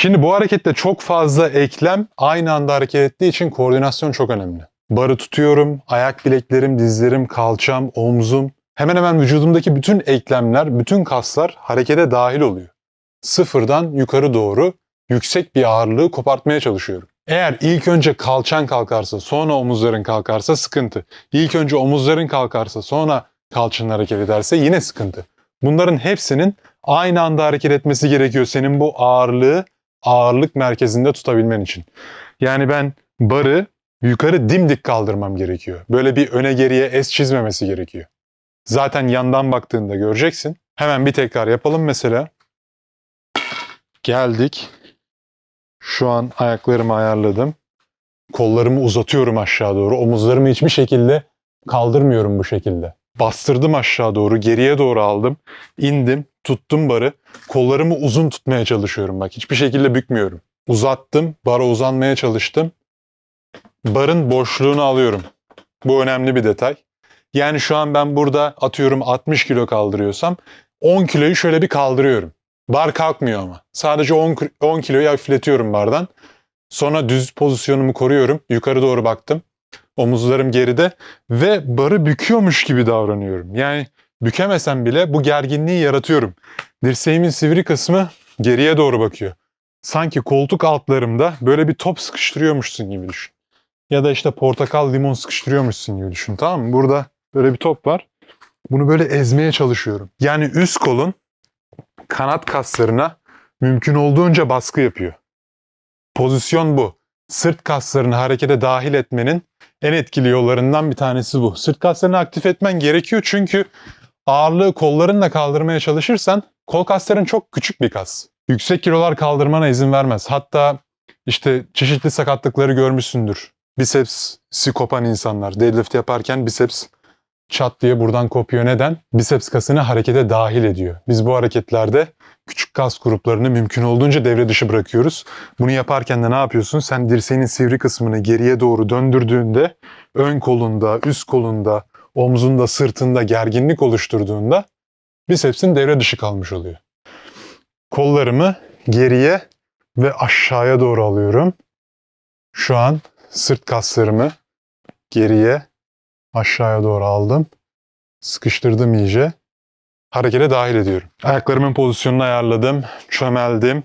Şimdi bu harekette çok fazla eklem aynı anda hareket ettiği için koordinasyon çok önemli. Barı tutuyorum, ayak bileklerim, dizlerim, kalçam, omzum. Hemen hemen vücudumdaki bütün eklemler, bütün kaslar harekete dahil oluyor. Sıfırdan yukarı doğru yüksek bir ağırlığı kopartmaya çalışıyorum. Eğer ilk önce kalçan kalkarsa, sonra omuzların kalkarsa sıkıntı. İlk önce omuzların kalkarsa, sonra kalçanın hareket ederse yine sıkıntı. Bunların hepsinin aynı anda hareket etmesi gerekiyor senin bu ağırlığı ağırlık merkezinde tutabilmen için. Yani ben barı yukarı dimdik kaldırmam gerekiyor. Böyle bir öne geriye es çizmemesi gerekiyor. Zaten yandan baktığında göreceksin. Hemen bir tekrar yapalım mesela. Geldik. Şu an ayaklarımı ayarladım. Kollarımı uzatıyorum aşağı doğru. Omuzlarımı hiçbir şekilde kaldırmıyorum bu şekilde. Bastırdım aşağı doğru, geriye doğru aldım. indim, tuttum barı. Kollarımı uzun tutmaya çalışıyorum bak. Hiçbir şekilde bükmüyorum. Uzattım, bara uzanmaya çalıştım. Barın boşluğunu alıyorum. Bu önemli bir detay. Yani şu an ben burada atıyorum 60 kilo kaldırıyorsam 10 kiloyu şöyle bir kaldırıyorum. Bar kalkmıyor ama. Sadece 10, ki- 10 kiloyu hafifletiyorum bardan. Sonra düz pozisyonumu koruyorum. Yukarı doğru baktım. Omuzlarım geride ve barı büküyormuş gibi davranıyorum. Yani bükemesem bile bu gerginliği yaratıyorum. Dirseğimin sivri kısmı geriye doğru bakıyor. Sanki koltuk altlarımda böyle bir top sıkıştırıyormuşsun gibi düşün. Ya da işte portakal limon sıkıştırıyormuşsun gibi düşün tamam mı? Burada böyle bir top var. Bunu böyle ezmeye çalışıyorum. Yani üst kolun kanat kaslarına mümkün olduğunca baskı yapıyor. Pozisyon bu. Sırt kaslarını harekete dahil etmenin en etkili yollarından bir tanesi bu. Sırt kaslarını aktif etmen gerekiyor çünkü ağırlığı kollarınla kaldırmaya çalışırsan kol kasların çok küçük bir kas. Yüksek kilolar kaldırmana izin vermez. Hatta işte çeşitli sakatlıkları görmüşsündür. Bisepsi kopan insanlar deadlift yaparken biceps çat diye buradan kopuyor. Neden? Biceps kasını harekete dahil ediyor. Biz bu hareketlerde küçük kas gruplarını mümkün olduğunca devre dışı bırakıyoruz. Bunu yaparken de ne yapıyorsun? Sen dirseğinin sivri kısmını geriye doğru döndürdüğünde ön kolunda, üst kolunda, omzunda, sırtında gerginlik oluşturduğunda bisepsin devre dışı kalmış oluyor. Kollarımı geriye ve aşağıya doğru alıyorum. Şu an sırt kaslarımı geriye aşağıya doğru aldım. Sıkıştırdım iyice. Harekete dahil ediyorum. Ayaklarımın pozisyonunu ayarladım. Çömeldim.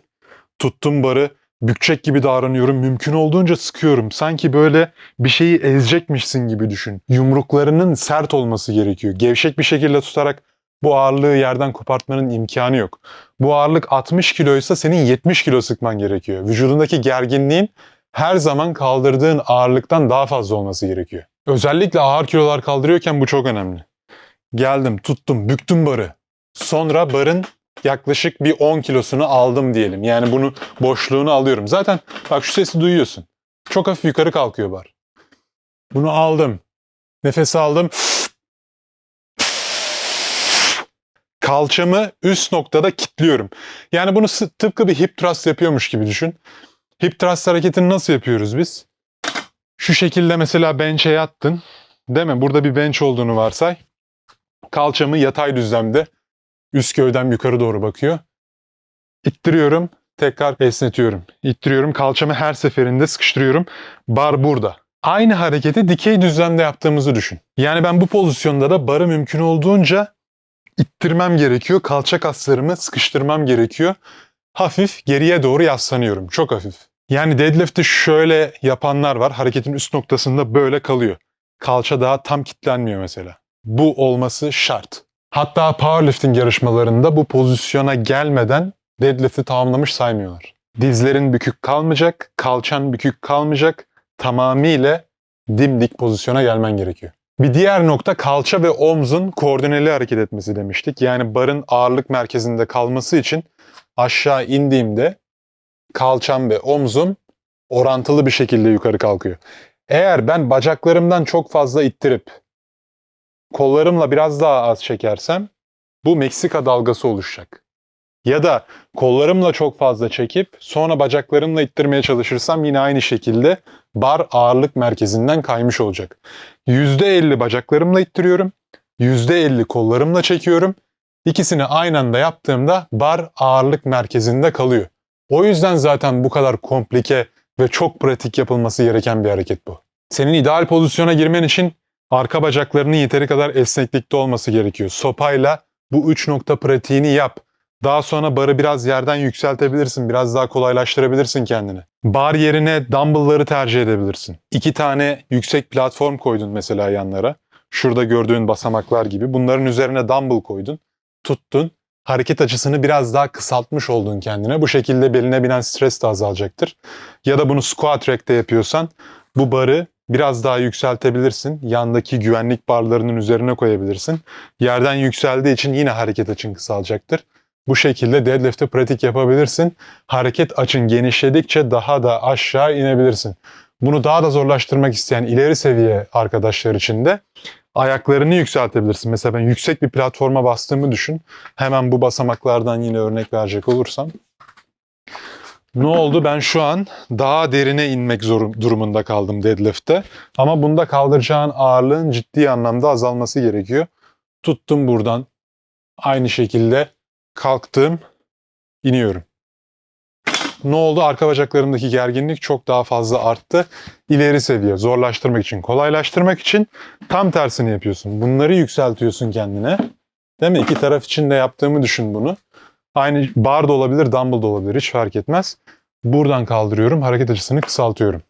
Tuttum barı. Bükecek gibi davranıyorum. Mümkün olduğunca sıkıyorum. Sanki böyle bir şeyi ezecekmişsin gibi düşün. Yumruklarının sert olması gerekiyor. Gevşek bir şekilde tutarak bu ağırlığı yerden kopartmanın imkanı yok. Bu ağırlık 60 kiloysa senin 70 kilo sıkman gerekiyor. Vücudundaki gerginliğin her zaman kaldırdığın ağırlıktan daha fazla olması gerekiyor. Özellikle ağır kilolar kaldırıyorken bu çok önemli. Geldim, tuttum, büktüm barı. Sonra barın yaklaşık bir 10 kilosunu aldım diyelim. Yani bunu boşluğunu alıyorum. Zaten bak şu sesi duyuyorsun. Çok hafif yukarı kalkıyor bar. Bunu aldım. Nefes aldım. Kalçamı üst noktada kilitliyorum. Yani bunu tıpkı bir hip thrust yapıyormuş gibi düşün. Hip thrust hareketini nasıl yapıyoruz biz? Şu şekilde mesela bench'e yattın. Değil mi? Burada bir bench olduğunu varsay. Kalçamı yatay düzlemde üst gövdem yukarı doğru bakıyor. İttiriyorum, tekrar esnetiyorum. İttiriyorum, kalçamı her seferinde sıkıştırıyorum. Bar burada. Aynı hareketi dikey düzlemde yaptığımızı düşün. Yani ben bu pozisyonda da barı mümkün olduğunca ittirmem gerekiyor. Kalça kaslarımı sıkıştırmam gerekiyor. Hafif geriye doğru yaslanıyorum. Çok hafif. Yani deadlift'i şöyle yapanlar var. Hareketin üst noktasında böyle kalıyor. Kalça daha tam kilitlenmiyor mesela. Bu olması şart. Hatta powerlifting yarışmalarında bu pozisyona gelmeden deadlift'i tamamlamış saymıyorlar. Dizlerin bükük kalmayacak, kalçan bükük kalmayacak. Tamamıyla dimdik pozisyona gelmen gerekiyor. Bir diğer nokta kalça ve omzun koordineli hareket etmesi demiştik. Yani barın ağırlık merkezinde kalması için aşağı indiğimde kalçam ve omzum orantılı bir şekilde yukarı kalkıyor. Eğer ben bacaklarımdan çok fazla ittirip kollarımla biraz daha az çekersem bu Meksika dalgası oluşacak. Ya da kollarımla çok fazla çekip sonra bacaklarımla ittirmeye çalışırsam yine aynı şekilde bar ağırlık merkezinden kaymış olacak. %50 bacaklarımla ittiriyorum, %50 kollarımla çekiyorum. İkisini aynı anda yaptığımda bar ağırlık merkezinde kalıyor. O yüzden zaten bu kadar komplike ve çok pratik yapılması gereken bir hareket bu. Senin ideal pozisyona girmen için arka bacaklarının yeteri kadar esneklikte olması gerekiyor. Sopayla bu üç nokta pratiğini yap. Daha sonra barı biraz yerden yükseltebilirsin. Biraz daha kolaylaştırabilirsin kendini. Bar yerine dumbbellları tercih edebilirsin. İki tane yüksek platform koydun mesela yanlara. Şurada gördüğün basamaklar gibi. Bunların üzerine dumbbell koydun. Tuttun. Hareket açısını biraz daha kısaltmış oldun kendine. Bu şekilde beline binen stres de azalacaktır. Ya da bunu squat rack'te yapıyorsan bu barı biraz daha yükseltebilirsin. Yandaki güvenlik barlarının üzerine koyabilirsin. Yerden yükseldiği için yine hareket açın kısalacaktır. Bu şekilde deadlift'te pratik yapabilirsin. Hareket açın genişledikçe daha da aşağı inebilirsin. Bunu daha da zorlaştırmak isteyen ileri seviye arkadaşlar için de ayaklarını yükseltebilirsin. Mesela ben yüksek bir platforma bastığımı düşün. Hemen bu basamaklardan yine örnek verecek olursam. Ne oldu? Ben şu an daha derine inmek zorum, durumunda kaldım deadlift'te. Ama bunda kaldıracağın ağırlığın ciddi anlamda azalması gerekiyor. Tuttum buradan. Aynı şekilde kalktım, iniyorum. Ne oldu? Arka bacaklarımdaki gerginlik çok daha fazla arttı. İleri seviye, zorlaştırmak için, kolaylaştırmak için tam tersini yapıyorsun. Bunları yükseltiyorsun kendine. Değil mi? İki taraf için de yaptığımı düşün bunu. Aynı bar da olabilir, dumbbell da olabilir. Hiç fark etmez. Buradan kaldırıyorum. Hareket açısını kısaltıyorum.